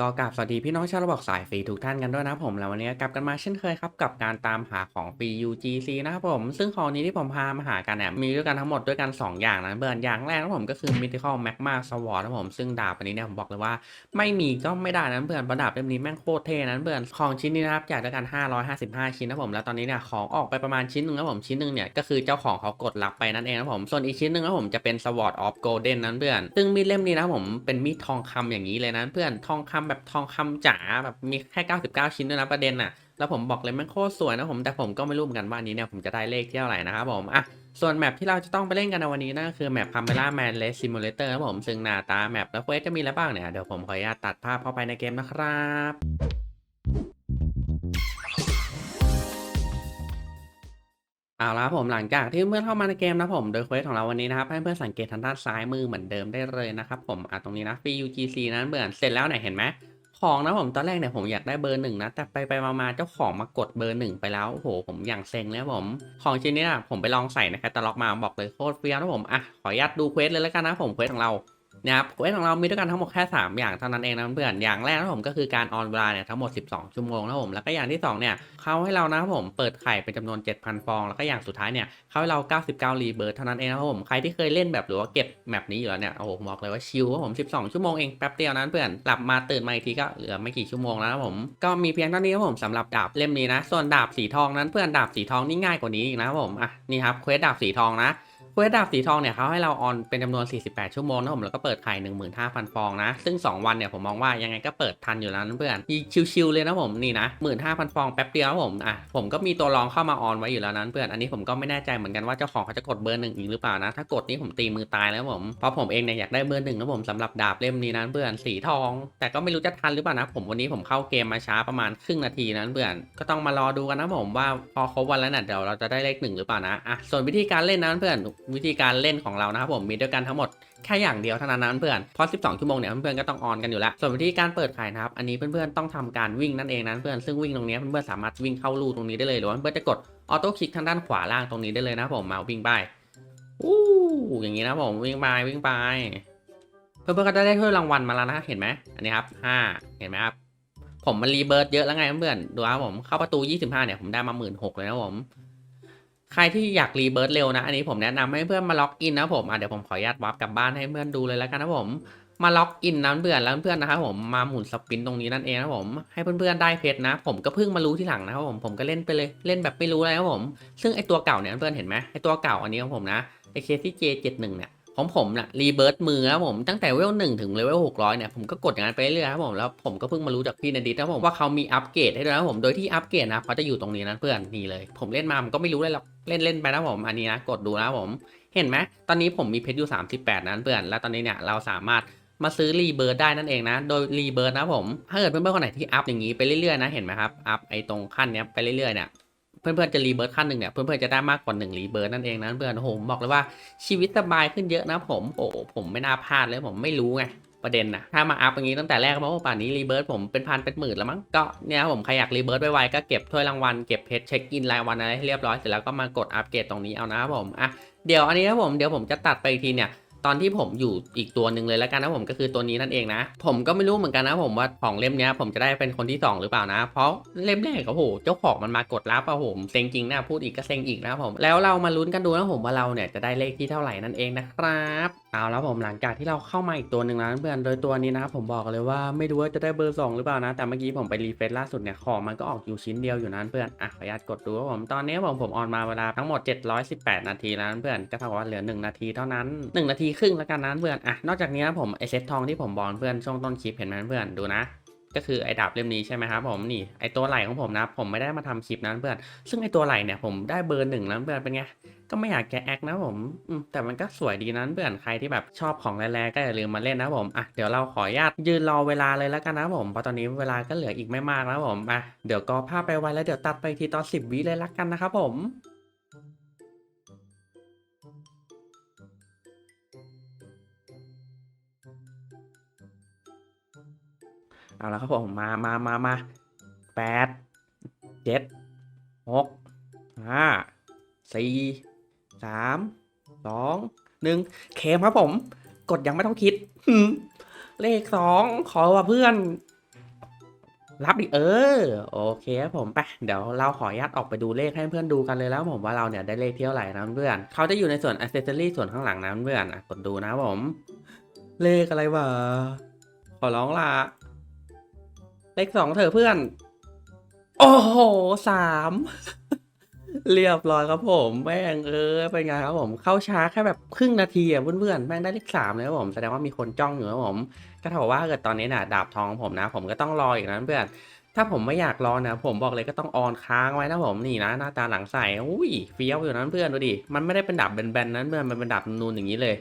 ก็กราบสวัสดีพี่น้องชาวระบอกสายฟรีทุกท่านกันด้วยนะผมแล้ววันนี้กลับกันมาเช่นเคยครับกับการตามหาของฟรี UGC นะครับผม ซึ่งของนี้ที่ผมพามาหากันเนี่ยมีด้วยกันทั้งหมดด้วยกัน 2 อย่างนะเบิร์นอย่างแรกนะผมก็คือ Mythical Magma Sword นะผมซึ่งดาบอันนี้เนี่ยผมบอกเลยว่า ไม่มีก็ไม่ได้นะเพื่อนประดับเล่มนี้แม่งโคตรเท่นะเพื่อนของชิ้นนี้นะครับจากด้วยกัน 555 ชิ้นนะผมแล้วตอนนี้เนี่ยของออกไปประมาณชิ้นหนึ่งนะผมชิ้นหนึ่งเนี่ยก็คือเจ้าของเขากดรับไปนั่นเองนะผมส่วนอีกชิ้นหนึ่งนะผมจะเป็น Sword of Golden นั้นเพื่อนซึ่งมีดเล่มนี้นะผมเป็นมีดทองคำอย่างนี้เลยนะเพื่อนทองคำแบบทองคำจ๋าแบบมีแค่ 99 ชิ้นด้วยนะประเด็นน่ะ แล้วผมบอกเลยแม่งโคตรสวยนะผมแต่ผมก็ไม่รู้เหมือนกันว่าอันนี้เนี่ยผมจะได้เลขที่เท่าไหร่นะครับผมอะส่วนแมปที่เราจะต้องไปเล่นกันในวันนี้นั่นก็คือแมป Camera Man Race Simulator ครับผมซึ่งหน้าตาแมปแล้วเควสจะมีอะไรบ้างเนี่ยเดี๋ยวผมขออนุญาตตัดภาพเข้าไปในเกมนะครับ เอาละครับผมหลังจากที่เพื่อนเข้ามาในเกมนะผมโดยเควสของเราวันนี้นะครับให้เพื่อนสังเกตทางด้านซ้ายมือเหมือนเดิมได้เลยนะครับผมอะตรงนี้นะ free UGC นั้นเบื่อเสร็จแล้วเนี่ยเห็นไหมของนะผมตอนแรกเนี่ยผมอยากได้เบอร์หนึ่งนะ แต่ไปไปมาเจ้าของมากดเบอร์หนึ่งไปแล้วโอ้โหผมอย่างเซ็งเลยผมของชิ้นนี้นะผมไปลองใส่ในแคตตาล็อกมาบอกเลยโคตรเฟี้ยวนะผมอะขออนุญาตดูเควสเลยแล้วกันนะผมเควสของเรา นะครับเควสของเรามีด้วยกันทั้งหมดแค่ 3 อย่างเท่านั้นเองนะเพื่อนอย่างแรกนะผมก็คือการออนเวลาเนี่ยทั้งหมด 12 ชั่วโมงนะผมแล้วก็อย่างที่ 2 เนี่ยเขาให้เรานะครับผมเปิดไข่เป็นจำนวน 7,000 ฟอง แล้วก็อย่างสุดท้ายเนี่ยเขาให้เรา 99 รีเบิร์เท่านั้นเองนะผมใครที่เคยเล่นแบบหรือว่าเก็บแมปนี้อยู่แล้วเนี่ยโอ้โหบอกเลยว่าชิลครับผม 12 ชั่วโมงเองแป๊บเดียวนั้นเพื่อนหลับมาตื่นมาอีกทีก็เหลือไม่กี่ชั่วโมงแล้วนะผมก็มีเพียงเท่านี้ครับผมสำหรับดาบเล่มนี้นะส่วนดาบสีทองนั้นเพื่อนดาบสีทองนี่ง่ายกว่านี้อีกนะครับผมอะนี่ครับเควสดาบสีทองนะ เควสดาบสีทองเนี่ยเขาให้เราออนเป็นจำนวน 48 ชั่วโมงนะผมแล้วก็เปิดไข่15,000 ฟองนะ ซึ่ง 2 วันเนี่ยผมมองว่ายังไงก็เปิดทันอยู่แล้วนะเพื่อนชิวๆเลยนะผมนี่นะ15,000 ฟองแป๊บเดียวผมอะผมก็มีตัวรองเข้ามาออนไว้อยู่แล้วนั้นเพื่อนอันนี้ผมก็ไม่แน่ใจเหมือนกันว่าเจ้าของเขาจะกดเบอร์หนึ่งอีกหรือเปล่านะถ้ากดนี่ผมตีมือตายแล้วผมเพราะผมเองเนี่ยอยากได้เบอร์หนึ่งนะผมสำหรับดาบเล่มนี้นะเพื่อนสีทอง แต่ก็ไม่รู้จะทันหรือเปล่านะผมวันนี้ผมเข้าเกมมาช้าประมาณครึ่งนาทีนะเพื่อนก็ต้องมารอดูกันนะผมว่าพอครบวันแล้วเนี่ยเดี๋ยวเราจะได้เลขหนึ่งหรือเปล่านะอะส่วนวิธีการเล่นนะเพื่อนวิธีการเล่นของเรานะครับผมมีด้วยกันทั้งหมดแค่อย่างเดียวเท่านั้นนะเพื่อนเพราะ 12 ชั่วโมงเนี่ยเพื่อนๆก็ต้องออนกันอยู่แล้ว ส่วนวิธีการเปิดขายนะครับ อันนี้เพื่อนๆต้องทำการวิ่งนั่นเองนะเพื่อน ซึ่งวิ่งตรงนี้เพื่อนๆสามารถวิ่งเข้ารูตรงนี้ได้เลยหรือว่าเพื่อนจะกดออโต้คลิกทางด้านขวาล่างตรงนี้ได้เลยนะผมมาวิ่งไปอู้อย่างนี้นะผมวิ่งไปวิ่งไป เพื่อนๆก็จะได้ถ้วยรางวัลมาแล้วนะเห็นไหมอันนี้ครับห้าเห็นไหมครับผมมันรีเบิร์ดเยอะแล้วไงเพื่อนๆดูครับผมเข้าประตู 25เนี่ยผมได้มาหมื่นหกเลยนะผม ใครที่อยากรีเบิร์ตเร็วนะ อันนี้ผมแนะนำให้เพื่อนมาล็อกอินนะผมอะเดี๋ยวผมขออนุญาตวับกลับบ้านให้เพื่อนดูเลยแล้วกันนะผม มาล็อกอินนะเพื่อนแล้วเพื่อนนะครับผมมาหมุนสปินตรงนี้นั่นเองนะผมให้เพื่อนๆได้เพชรนะ ผมก็เพิ่งมารู้ที่หลังนะครับผมผมก็เล่นไปเลยเล่นแบบไม่รู้อะไรครับผม ซึ่งไอตัวเก่าเนี่ยเพื่อนเห็นไหมไอตัวเก่าอันนี้ของผมนะไอเคที่ J71 เนี่ย ของผมน่ะรีเบิร์ดมือนะผมตั้งแต่เลเวลหนึ่งถึงเลเวลหกร้อยเนี่ยผมก็กดอย่างนั้นไปเรื่อยๆครับผมแล้วผมก็เพิ่งมารู้จากพี่นดิตนะผมว่าเขามีอัปเกรดให้ด้วยนะผมโดยที่อัปเกรดนะเขาจะอยู่ตรงนี้นะเพื่อนนี่เลย ผมเล่นมาผมก็ไม่รู้เลยหรอกเล่นเล่นไปนะผมอันนี้นะกดดูนะผมเห็นไหมตอนนี้ผมมีเพชรอยู่ 38 นั้นเพื่อน แล้วตอนนี้เนี่ยเราสามารถมาซื้อรีเบิร์ดได้นั่นเองนะ โดยรีเบิร์ดนะผม ถ้าเกิดเพื่อนๆคนไหนที่อัพอย่างนี้ไปเรื่อยๆนะ เห็นไหมครับ อัพไอ้ตรงขั้นเนี้ยไปเรื่อยๆเนี่ย เพื่อนๆจะรีเบิร์ดขั้นหนึ่งเนี่ยเพื่อนๆจะได้มากกว่า1รีเบิร์ดนั่นเองนะเพื่อนโอ้โหผมบอกเลยว่าชีวิตสบายขึ้นเยอะนะผมโอ้ผมไม่น่าพลาดเลยผมไม่รู้ไงประเด็นนะถ้ามาอัพอย่างนี้ตั้งแต่แรกเพราว่าป่านนี้รีเบิร์ดผมเป็นพันเป็นหมื่นแล้วมั้งก็เนี่ยผมใครอยากรีเบิร์ดไวๆก็เก็บถ้วยรางวัลเก็บเพชรเช็คอินรายวันอะไรให้เรียบร้อยเสร็จแล้วก็มากดอัปเกรดตรงนี้เอานะครับผมอะเดี๋ยวอันนี้ครับผมเดี๋ยวผมจะตัดไปอีกทีเนี่ย ตอนที่ผมอยู่อีกตัวหนึ่งเลยแล้วกันนะผมก็คือตัวนี้นั่นเองนะ ผมก็ไม่รู้เหมือนกันนะผมว่าของเล่มนี้ผมจะได้เป็นคนที่สองหรือเปล่านะ เพราะเล่มแรกโอ้โหเจ้าของมันมากดรับอะผมเซ็งจริงนะพูดอีกก็เซ็งอีกนะผมแล้วเรามาลุ้นกันดูนะผมว่าเราเนี่ยจะได้เลขที่เท่าไหร่นั่นเองนะครับ เอาแล้วผมหลังจากที่เราเข้ามาอีกตัวหนึ่งแล้วนะเพื่อนโดยตัวนี้นะครับผมบอกเลยว่าไม่รู้ว่าจะได้เบอร์สองหรือเปล่านะ แต่เมื่อกี้ผมไปรีเฟซล่าสุดเนี่ยของมันก็ออกอยู่ชิ้นเดียวอยู่นั้นเพื่อนอะขออนุญาตกดดูว่าผมตอนนี้ผมผมออนมาเวลาทั้งหมด 718 นาทีแล้วเพื่อนก็เท่ากับว่าเหลือ 1 นาทีเท่านั้น 1 นาทีครึ่งแล้วกันนะเพื่อนอะนอกจากนี้นะผมไอเซ็ตทองที่ผมบอลเพื่อนช่วงต้นคลิปเห็นไหมเพื่อนดูนะ ก็คือไอ้ดาบเล่มนี้ใช่ไหมครับผมนี่ไอ้ตัวไหลของผมนะผมไม่ได้มาทำคลิปนั้นเพื่อนซึ่งไอ้ตัวไหลเนี่ยผมได้เบอร์หนึ่งแล้วเพื่อนเป็นไงก็ไม่อยากแกแอคนะผมแต่มันก็สวยดีนั้นเพื่อนใครที่แบบชอบของแรงๆก็อย่าลืมมาเล่นนะผมอะเดี๋ยวเราขออนุญาตยืนรอเวลาเลยแล้วกันนะผมเพราะตอนนี้เวลาก็เหลืออีกไม่มากแล้วผมอะเดี๋ยวก็ภาพไปไว้แล้วเดี๋ยวตัดไปทีตอน10วิเลยละกันนะครับผม เอาละครับผมมามามามาแปดเจ็ดหกห้าสี่สามสองหนึ่งเคมครับผม กดยังไม่ต้องคิด เลขสองขอว่าเพื่อน รับดิเออ โอเคครับผมไปเดี๋ยวเราขออนุญาตออกไปดูเลขให้เพื่อนดูกันเลยแล้วผมว่าเราเนี่ยได้เลขเท่าไหร่นะเพื่อนเขาจะอยู่ในส่วน accessory ส่วนข้างหลังนะเพื่อนอะกดดูนะผม เลขอะไรวะขอร้องละ เลขสองเถอะเพื่อน โอ้โหสามเรียบร้อยครับผมแม่งเออเป็นไงครับผมเข้าช้าแค่แบบครึ่งนาทีอะเพื่อนๆแม่งได้เลขสามเลยครับผมแสดงว่ามีคนจ้องอยู่ครับผมก็เท่ากับว่าเกิดตอนนี้น่ะดาบทองของผมนะ ผมก็ต้องรออีกนะเพื่อนถ้าผมไม่อยากรอนะ ผมบอกเลยก็ต้องออนค้างไว้นะผมนี่นะหน้าตาหลังใสอุ้ยเฟี้ยวอยู่นั้นเพื่อนดูดิมันไม่ได้เป็นดาบแบนๆนั้นเพื่อนมันเป็นดาบนูนอย่างนี้เลย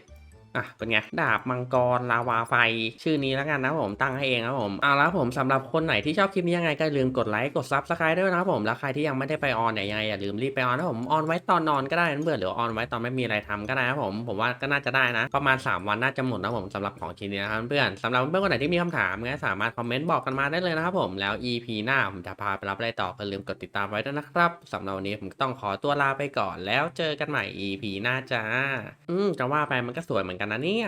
อะเป็นไงดาบมังกรลาวาไฟ ชื่อนี้แล้วกันนะผมตั้งให้เองครับผมเอาละผมสำหรับคนไหนที่ชอบคลิปนี้ยังไงก็อย่าลืมกดไลค์กดซับสไครต์ด้วยนะครับผมแล้วใครที่ยังไม่ได้ไปออนเนี่ยยังไงอย่าลืมรีบไปออนนะผมออนไว้ตอนนอนก็ได้นะเบื่อหรือออนไว้ตอนไม่มีอะไรทำก็ได้ครับผมผมว่าก็น่าจะได้นะ ประมาณ 3 วันน่าจะหมดนะผมสำหรับของชิ้นนี้นะครับเพื่อนสำหรับเพื่อนคนไหนที่มีคำถามก็สามารถคอมเมนต์บอกกันมาได้เลยนะครับผมแล้ว EP หน้าผมจะพาไปรับอะไรต่อก็อย่าลืมกดติดตามไว้ด้วยนะครับสำหรับวันนี้ผมต้องขอตัวลาไปก่อน แล้วเจอกันใหม่ EP หน้าจ้าอืมจะว่าไปมันก็สวยเหมือนกันนะเนี่ย